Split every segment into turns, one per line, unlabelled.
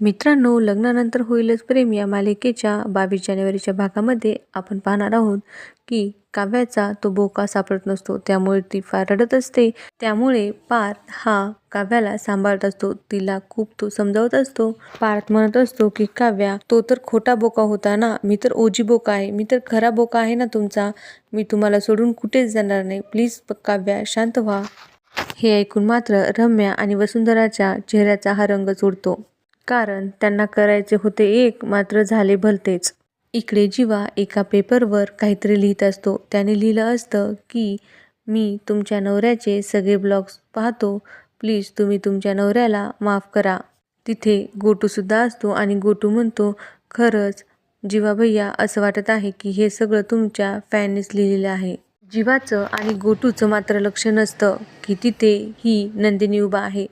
मित्रांनो लग्नानंतर होईलच प्रेम या मालिकेच्या बावीस जानेवारीच्या भागामध्ये आपण पाहणार आहोत की काव्याचा तो बोका सापडत नसतो त्यामुळे ती फार रडत असते. त्यामुळे पार्थ हा काव्याला सांभाळत असतो तिला खूप तो समजावत असतो. पार्थ म्हणत असतो की काव्या तो तर खोटा बोका होता ना मी तर ओजी बोका आहे मी तर खरा बोका आहे ना तुमचा मी तुम्हाला सोडून कुठेच जाणार नाही प्लीज काव्या शांत व्हा. हे ऐकून मात्र रम्या आणि वसुंधराच्या चेहऱ्याचा हा रंग उडतो कारण त्यांना करायचे होते एक मात्र झाले भलतेच. इकडे जीवा एका पेपरवर काहीतरी लिहित असतो. त्याने लिहिलं असतं की मी तुमच्या नवऱ्याचे सगळे ब्लॉग्स पाहतो. प्लीज तुम्ही तुमच्या नवऱ्याला माफ करा. तिथे गोटूसुद्धा असतो आणि गोटू म्हणतो खरंच जीवा भैया असं वाटत आहे की हे सगळं तुमच्या फॅननेच लिहिलेलं आहे. जीवाचं आणि गोटूचं मात्र लक्ष नसतं की तिथे ही नंदिनी उभा आहे.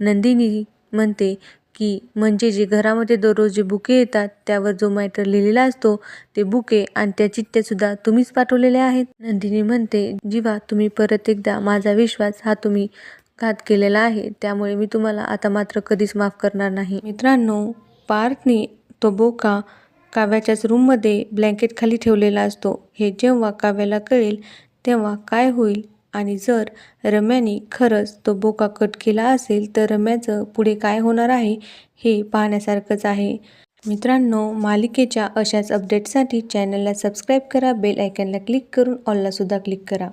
नंदिनी म्हणते की म्हणजे जे घरामध्ये दररोज जे बुके येतात त्यावर जो मॅटर लिहिलेला असतो ते बुके आणि त्या चिठ्ठ्यासुद्धा तुम्हीच पाठवलेले आहेत. नंदिनी म्हणते जीवा तुम्ही परत एकदा माझा विश्वास हा तुम्ही घात केलेला आहे. त्यामुळे मी तुम्हाला आता मात्र कधीच माफ करणार नाही. मित्रांनो पार्थने तो बोका काव्याच्याच रूममध्ये ब्लँकेट खाली ठेवलेला असतो. हे जेव्हा काव्याला कळेल तेव्हा काय होईल? आणि जर रम्याने खरंच तो बोका कट केला असेल तर रम्याचं पुढे काय होणार आहे हे पाहण्यासारखंच आहे. मित्रांनो मालिकेच्या अशाच अपडेटसाठी चॅनलला सबस्क्राईब करा बेल आयकनला क्लिक करून ऑललासुद्धा क्लिक करा.